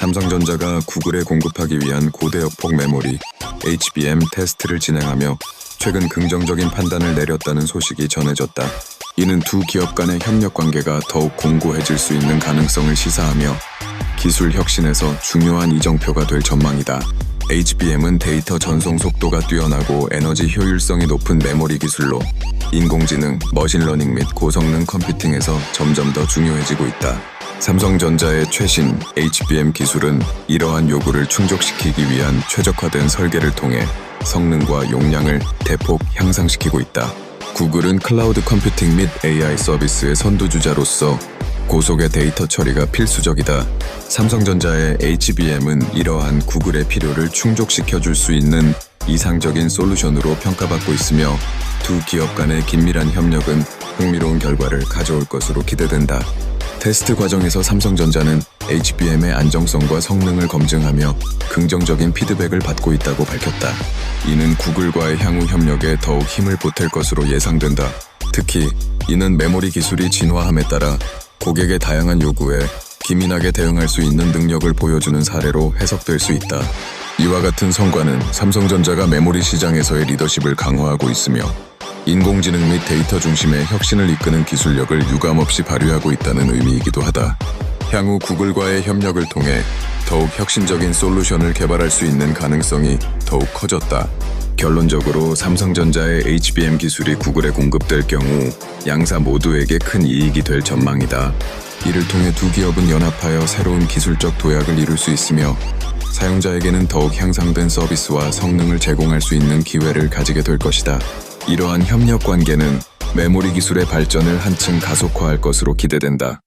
삼성전자가 구글에 공급하기 위한 고대 역폭 메모리 HBM 테스트를 진행하며 최근 긍정적인 판단을 내렸다는 소식이 전해졌다. 이는 두 기업 간의 협력 관계가 더욱 공고해질 수 있는 가능성을 시사하며 기술 혁신에서 중요한 이정표가 될 전망이다. HBM은 데이터 전송 속도가 뛰어나고 에너지 효율성이 높은 메모리 기술로 인공지능, 머신러닝 및 고성능 컴퓨팅에서 점점 더 중요해지고 있다. 삼성전자의 최신 HBM 기술은 이러한 요구를 충족시키기 위한 최적화된 설계를 통해 성능과 용량을 대폭 향상시키고 있다. 구글은 클라우드 컴퓨팅 및 AI 서비스의 선두주자로서 고속의 데이터 처리가 필수적이다. 삼성전자의 HBM은 이러한 구글의 필요를 충족시켜 줄 수 있는 이상적인 솔루션으로 평가받고 있으며 두 기업 간의 긴밀한 협력은 흥미로운 결과를 가져올 것으로 기대된다. 테스트 과정에서 삼성전자는 HBM의 안정성과 성능을 검증하며 긍정적인 피드백을 받고 있다고 밝혔다. 이는 구글과의 향후 협력에 더욱 힘을 보탤 것으로 예상된다. 특히 이는 메모리 기술이 진화함에 따라 고객의 다양한 요구에 기민하게 대응할 수 있는 능력을 보여주는 사례로 해석될 수 있다. 이와 같은 성과는 삼성전자가 메모리 시장에서의 리더십을 강화하고 있으며 인공지능 및 데이터 중심의 혁신을 이끄는 기술력을 유감없이 발휘하고 있다는 의미이기도 하다. 향후 구글과의 협력을 통해 더욱 혁신적인 솔루션을 개발할 수 있는 가능성이 더욱 커졌다. 결론적으로 삼성전자의 HBM 기술이 구글에 공급될 경우 양사 모두에게 큰 이익이 될 전망이다. 이를 통해 두 기업은 연합하여 새로운 기술적 도약을 이룰 수 있으며 사용자에게는 더욱 향상된 서비스와 성능을 제공할 수 있는 기회를 가지게 될 것이다. 이러한 협력 관계는 메모리 기술의 발전을 한층 가속화할 것으로 기대된다.